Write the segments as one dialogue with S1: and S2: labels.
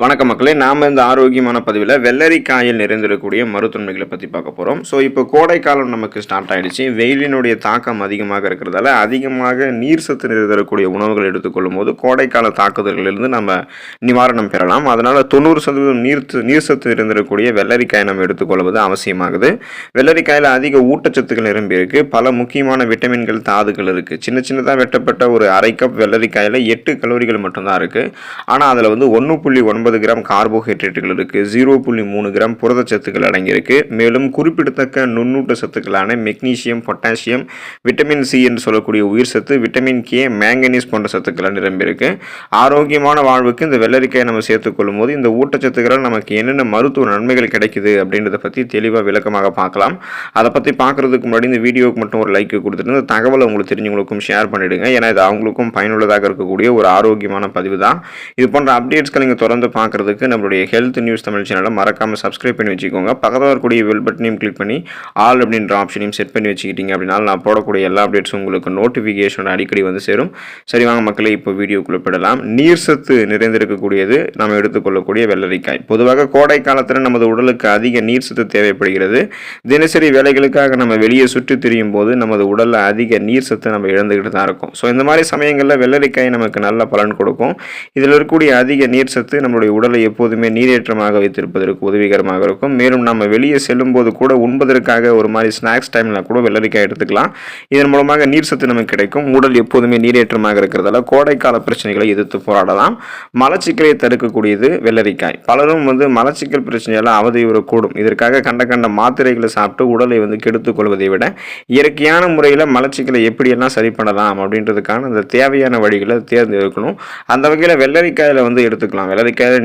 S1: வணக்கம் மக்களே நாம் இந்த ஆரோக்கியமான பதிவில் வெள்ளரிக்காயில் நிறைந்திருக்கக்கூடிய மருத்துவமைகளை பற்றி பார்க்க போகிறோம் ஸோ இப்போ கோடைக்காலம் நமக்கு ஸ்டார்ட் ஆகிடுச்சு வெயிலினுடைய தாக்கம் அதிகமாக இருக்கிறதால அதிகமாக நீர் சத்து நிறைந்திருக்கக்கூடிய உணவுகள் எடுத்துக்கொள்ளும் போது கோடைக்கால தாக்குதல்களிலிருந்து நம்ம நிவாரணம் பெறலாம். அதனால் தொண்ணூறு சதவீதம் நீர் நீர் சத்து நிறைந்திருக்கக்கூடிய வெள்ளரிக்காயை நம்ம எடுத்துக்கொள்வது அவசியமாகுது. வெள்ளரிக்காயில் அதிக ஊட்டச்சத்துக்கள் நிரம்பி இருக்குது பல முக்கியமான விட்டமின்கள் தாதுகள் இருக்குது சின்ன சின்னதாக வெட்டப்பட்ட ஒரு அரை கப் வெள்ளரிக்காயில் எட்டு கலோரிகள் மட்டும்தான் இருக்குது ஆனால் அதில் வந்து ஒன்று புள்ளி ஒன்பது கிராம் கார்போஹைட்ரேட்டுகள் இருக்குது ஜீரோ புள்ளி மூணு கிராம் புரதச்சத்துக்கள் அடங்கியிருக்கு. மேலும் குறிப்பிடத்தக்க நுண்ணூட்ட சத்துக்களான மெக்னீசியம் பொட்டாசியம் விட்டமின் சி என்று சொல்லக்கூடிய உயிர் சத்து விட்டமின் கே மேங்கனீஸ் போன்ற சத்துக்கள் நிரம்பியிருக்கு. ஆரோக்கியமான வாழ்வுக்கு இந்த வெள்ளரிக்காயை நம்ம சேர்த்துக்கொள்ளும் போது இந்த ஊட்டச்சத்துக்களால் நமக்கு என்னென்ன மருத்துவ நன்மைகள் கிடைக்குது அப்படின்றத பற்றி தெளிவாக விளக்கமாக பார்க்கலாம். அதை பற்றி பார்க்குறதுக்கு முன்னாடி இந்த வீடியோவுக்கு மட்டும் ஒரு லைக் கொடுத்துட்டு இந்த தகவலை உங்களுக்கு தெரிஞ்சவங்களுக்கும் ஷேர் பண்ணிவிடுங்க ஏன்னா இது அவங்களுக்கும் பயனுள்ளதாக இருக்கக்கூடிய ஒரு ஆரோக்கியமான பதிவு தான் இது போன்ற அப்டேட்ஸ்களை நீங்கள் தொடர்ந்து பார்க்குறதுக்கு நம்மளுடைய ஹெல்த் நியூஸ் தமிழ் சேனலை மறக்காமல் சப்ஸ்கிரைப் பண்ணி வச்சுக்கோங்க. பக்கத்தில் வரக்கூடிய வெல் பட்டனையும் கிளிக் பண்ணி ஆல் அப்படின்ற ஆப்ஷனையும் செட் பண்ணி வச்சுக்கிட்டீங்க அப்படின்னா நான் போடக்கூடிய எல்லா அப்டேட்ஸும் உங்களுக்கு நோட்டிஃபிகேஷன் அடிக்கடி வந்து சேரும். சரி வாங்க மக்களை இப்போ வீடியோக்குள்ள போடலாம் நீர் சத்து நிறைந்திருக்கக்கூடியது நம்ம எடுத்துக்கொள்ளக்கூடிய வெள்ளரிக்காய். பொதுவாக கோடை காலத்தில் நமது உடலுக்கு அதிக நீர் சத்து தேவைப்படுகிறது. தினசரி வேலைகளுக்காக நம்ம வெளியே சுற்றி திரியும் போது நமது உடலில் அதிக நீர் சத்து நம்ம இழந்துக்கிட்டு தான் இருக்கும். ஸோ இந்த மாதிரி சமயங்களில் வெள்ளரிக்காய் நமக்கு நல்ல பலன் கொடுக்கும். இதில் இருக்கக்கூடிய அதிக நீர் சத்து நம்மளுடைய உடலை எப்போதுமே நீரேற்றமாக வைத்திருப்பதற்கு உதவிகரமாக இருக்கும். மேலும் நம்ம வெளியே செல்லும் போது கூட உண்பதற்காக ஒரு மாதிரி ஸ்நாக்ஸ் டைமில் கூட வெள்ளரிக்காய் எடுத்துக்கலாம். இதன் மூலமாக நீர் சத்து நமக்கு கிடைக்கும். உடல் எப்போதுமே நீரேற்றமாக இருக்கிறதால கோடைக்கால பிரச்சனைகளை எதிர்த்து போராடலாம். மலச்சிக்கலை தடுக்கக்கூடியது வெள்ளரிக்காய். பலரும் வந்து மலச்சிக்கல் பிரச்சனையால் அவதியுறக்கூடும் இதற்காக கண்ட கண்ட மாத்திரைகளை சாப்பிட்டு உடலை வந்து கெடுத்துக் கொள்வதை விட இயற்கையான முறையில் மலச்சிக்கலை எப்படியெல்லாம் சரி பண்ணலாம் அப்படின்றதுக்கான அந்த தேவையான வழிகளை தேர்ந்தெடுக்கணும். அந்த வகையில் வெள்ளரிக்காயில் வந்து எடுத்துக்கலாம்.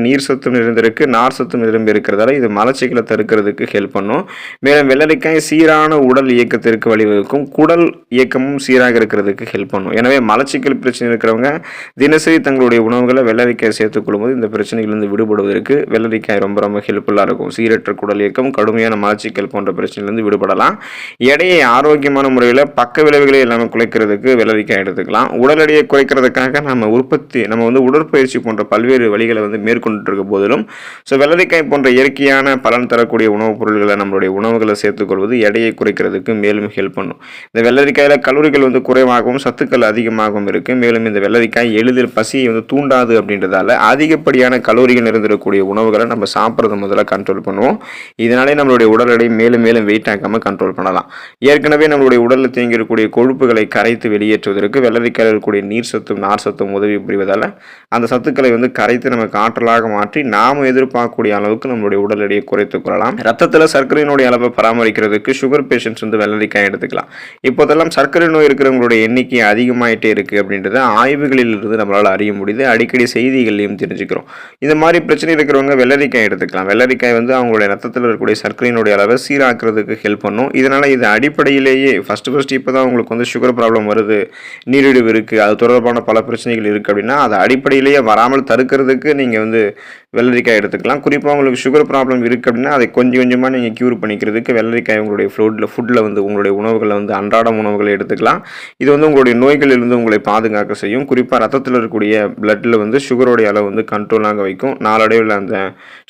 S1: நீர் சத்து நிறைந்திருக்கு நார் சத்து நிரம்பி இருக்கிறதால இது மலச்சிக்கலை தடுக்கிறதுக்கு ஹெல்ப் பண்ணும். மேலும் வெள்ளரிக்காய் சீரான உடல் இயக்கத்திற்கு வழிவகுக்கும். குடல் இயக்கமும் சீராக இருக்கிறதுக்கு ஹெல்ப் பண்ணும். எனவே மலச்சிக்கல் பிரச்சனை இருக்கிறவங்க தினசரி தங்களுடைய உணவுகளை வெள்ளரிக்காய் சேர்த்துக் கொள்ளும்போது இந்த பிரச்சனைகளிலிருந்து விடுபடுவதற்கு வெள்ளரிக்காய் ரொம்ப ரொம்ப ஹெல்ப்ஃபுல்லாக இருக்கும். சீரற்ற குடல் இயக்கம் கடுமையான மலச்சிக்கல் போன்ற பிரச்சனையிலிருந்து விடுபடலாம். எடையை ஆரோக்கியமான முறையில் பக்க விளைவுகளை எல்லாமே குறைக்கிறதுக்கு வெள்ளரிக்காய் எடுத்துக்கலாம். உடல் எடையை குறைக்கிறதுக்காக நம்ம உற்பத்தி நம்ம வந்து உடற்பயிற்சி போன்ற பல்வேறு வழிகளை வந்து மேற்கொண்டிருக்க போதிலும் ஸோ வெள்ளரிக்காய் போன்ற இயற்கையான பலன் தரக்கூடிய உணவுப் பொருள்களை நம்மளுடைய உணவுகளை சேர்த்துக்கொள்வது எடையை குறைக்கிறதுக்கு மேலும் ஹெல்ப் பண்ணும். இந்த வெள்ளரிக்காயில் கலோரிகள் வந்து குறைவாகவும் சத்துக்கள் அதிகமாகவும் இருக்குது மேலும் இந்த வெள்ளரிக்காய் எளிதில் பசியை வந்து தூண்டாது அப்படின்றதால அதிகப்படியான கலோரிகள் இருந்திருக்கக்கூடிய உணவுகளை நம்ம சாப்பிட்றது முதல்ல கண்ட்ரோல் பண்ணுவோம். இதனாலே நம்மளுடைய உடல் எடை மேலும் மேலும் வெயிட் ஆக்காமல் கண்ட்ரோல் பண்ணலாம். ஏற்கனவே நம்மளுடைய உடலில் தேங்கியிருக்கக்கூடிய கொழுப்புகளை கரைத்து வெளியேற்றுவதற்கு வெள்ளரிக்காயில் இருக்கக்கூடிய நீர் சத்தும் நார் சத்தும் உதவி புரிவதால் அந்த சத்துக்களை வந்து கரைத்து நமக்கு ஆற்றல் ஆற்றலாக மாற்றி நாம் எதிர்பார்க்கக்கூடிய அளவுக்கு நம்மளுடைய உடல் எடையை குறைத்துக் கொள்ளலாம். ரத்தத்தில் சர்க்கரையினுடைய அளவை பராமரிக்கிறதுக்கு சுகர் பேஷண்ட்ஸ் வந்து வெள்ளரிக்காய் எடுத்துக்கலாம். இப்போதெல்லாம் சர்க்கரை நோய் இருக்கிறவங்களுடைய எண்ணிக்கை அதிகமாயிட்டே இருக்குது அப்படின்றத ஆய்வுகளில் இருந்து நம்மளால் அறிய முடியுது. அடிக்கடி செய்திகள்லையும் தெரிஞ்சுக்கிறோம். இந்த மாதிரி பிரச்சனை இருக்கிறவங்க வெள்ளரிக்காய் எடுத்துக்கலாம். வெள்ளரிக்காய் வந்து அவங்களுடைய ரத்தத்தில் இருக்கக்கூடிய சர்க்கரையினுடைய அளவை சீராக்கிறதுக்கு ஹெல்ப் பண்ணும். இதனால் இது அடிப்படையிலேயே ஃபஸ்ட்டு ஃபஸ்ட்டு இப்போ தான் உங்களுக்கு வந்து சுகர் ப்ராப்ளம் வருது நீரிழிவு இருக்குது அது தொடர்பான பல பிரச்சனைகள் இருக்குது அப்படின்னா அதை அடிப்படையிலேயே வராமல் தடுக்கிறதுக்கு நீங்கள் வந்து வந்து வெள்ளரிக்காய் எடுத்துக்கலாம். குறிப்பாக உங்களுக்கு சுகர் ப்ராப்ளம் இருக்குது அப்படின்னா அதை கொஞ்சம் கொஞ்சமாக நீங்கள் க்யூர் பண்ணிக்கிறதுக்கு வெள்ளரிக்காய் உங்களுடைய ஃபுட்டில் ஃபுட்டில் வந்து உங்களுடைய உணவுகளை வந்து அன்றாடம் உணவுகளை எடுத்துக்கலாம். இது வந்து உங்களுடைய நோய்களிலிருந்து உங்களை பாதுகாக்க செய்யும். குறிப்பாக ரத்தத்தில் இருக்கக்கூடிய பிளட்டில் வந்து சுகருடைய அளவு வந்து கண்ட்ரோலாக வைக்கும். நாளடைவில் அந்த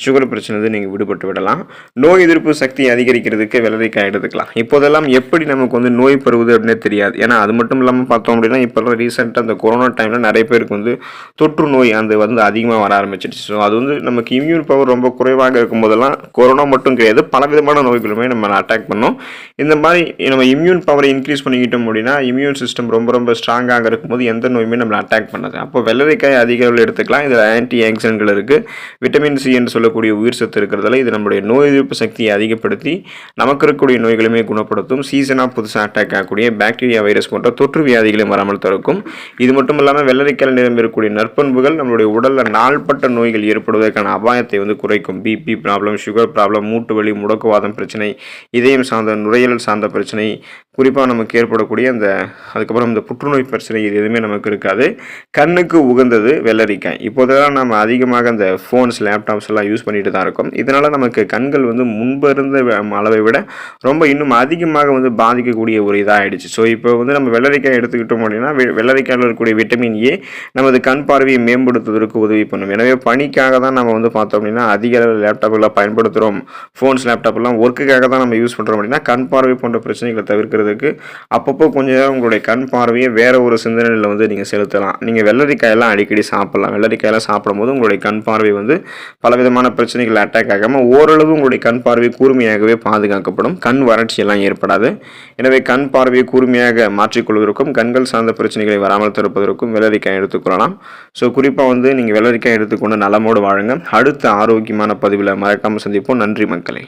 S1: சுகர் பிரச்சனை வந்து நீங்கள் விடுபட்டு விடலாம். நோய் எதிர்ப்பு சக்தி அதிகரிக்கிறதுக்கு வெள்ளரிக்காய் எடுத்துக்கலாம். இப்போதெல்லாம் எப்படி நமக்கு வந்து நோய் பருவது அப்படின்னே தெரியாது. ஏன்னா அது மட்டும் இல்லாமல் பார்த்தோம் அப்படின்னா இப்போல்லாம் ரீசெண்டாக அந்த கொரோனா டைமில் நிறைய பேருக்கு வந்து தொற்று நோய் அந்த வந்து அதிகமாக வர ஆரம்பிச்சிடுச்சு ஸோ அது வந்து நமக்கு இம்யூன் பவர் ரொம்ப குறைவாக இருக்கும் போதெல்லாம் கொரோனா மட்டும் கிடையாது பல விதமான நோய்களுமே நம்ம அட்டாக் பண்ணோம். இந்த மாதிரி நம்ம இம்யூன் பவரை இன்க்ரீஸ் பண்ணிக்கிட்டோம் அப்படின்னா இம்யூன் சிஸ்டம் ரொம்ப ரொம்ப ஸ்ட்ராங்காக இருக்கும்போது எந்த நோயுமே நம்மளை அட்டாக் பண்ணாது. அப்போ வெள்ளரிக்காய் அதிக அளவில் எடுத்துக்கலாம். இதில் ஆன்டி ஆக்சிடென்ட்கள் இருக்குது விட்டமின் சி என்று சொல்லக்கூடிய உயிர் சத்து இருக்கிறதால இது நம்மளுடைய நோய் எதிர்ப்பு சக்தியை அதிகப்படுத்தி நமக்கு இருக்கக்கூடிய நோய்களுமே குணப்படுத்தும். சீசனாக புதுசாக அட்டாக் ஆகக்கூடிய பாக்டீரியா வைரஸ் போன்ற தொற்று வியாதிகளையும் வராமல் தடுக்கும். இது மட்டும் இல்லாமல் வெள்ளரிக்காயில் நிரம்பியிருக்கக்கூடிய நற்பண்புகள் நம்மளுடைய உடலில் நாள்பட்ட நோய்கள் ஏற்படுவதற்கான அபாயத்தை வந்து குறைக்கும். பிபி ப்ராப்ளம் சுகர் ப்ராப்ளம் மூட்டு வலி முடக்குவாதம் பிரச்சனை இதயம் சார்ந்த நுரையீரல் சார்ந்த பிரச்சனை குறிப்பாக நமக்கு ஏற்படக்கூடிய அந்த அதுக்கப்புறம் இந்த புற்றுநோய் பிரச்சனை இது எதுவுமே நமக்கு இருக்காது. கண்ணுக்கு உகந்தது வெள்ளரிக்காய். இப்போதெல்லாம் நம்ம அதிகமாக அந்த ஃபோன்ஸ் லேப்டாப்ஸ் எல்லாம் யூஸ் பண்ணிட்டு தான் இருக்கோம். இதனால் நமக்கு கண்கள் வந்து முன்பு இருந்த அளவை விட ரொம்ப இன்னும் அதிகமாக வந்து பாதிக்கக்கூடிய ஒரு இதாக ஆயிடுச்சு ஸோ இப்போ வந்து நம்ம வெள்ளரிக்காய் எடுத்துக்கிட்டோம் அப்படின்னா வெ- வெள்ளரிக்காயில் இருக்கக்கூடிய விட்டமின் ஏ நமது கண் பார்வையை மேம்படுத்துவதற்கு உதவி பண்ணும். எனவே பணிக்காக தான் நம்ம வந்து பார்த்தோம் அப்படின்னா அதிக அளவில் லேப்டாப்லாம் பயன்படுத்துகிறோம் ஃபோன்ஸ் லேப்டாப்லாம் ஒர்க்குக்காக தான் நம்ம யூஸ் பண்ணுறோம் அப்படின்னா கண் பார்வை போன்ற பிரச்சனைகளை தவிர்க்கிறது பார்க்குறதுக்கு அப்பப்போ கொஞ்ச நேரம் உங்களுடைய கண் பார்வையை வேறு ஒரு சிந்தனையில் வந்து நீங்கள் செலுத்தலாம். நீங்கள் வெள்ளரிக்காயெல்லாம் அடிக்கடி சாப்பிடலாம். வெள்ளரிக்காயெல்லாம் சாப்பிடும்போது உங்களுடைய கண் பார்வை வந்து பலவிதமான பிரச்சனைகள் அட்டாக் ஆகாமல் ஓரளவு உங்களுடைய கண் பார்வை கூர்மையாகவே பாதுகாக்கப்படும். கண் வறட்சியெல்லாம் ஏற்படாது. எனவே கண் பார்வையை கூர்மையாக மாற்றிக்கொள்வதற்கும் கண்கள் சார்ந்த பிரச்சனைகளை வராமல் தடுப்பதற்கும் வெள்ளரிக்காய் எடுத்துக்கொள்ளலாம் ஸோ குறிப்பாக வந்து நீங்கள் வெள்ளரிக்காய் எடுத்துக்கொண்டு நலமோடு வாழுங்க. அடுத்த ஆரோக்கியமான பதிவில் மறக்காமல் சந்திப்போம். நன்றி மக்களை.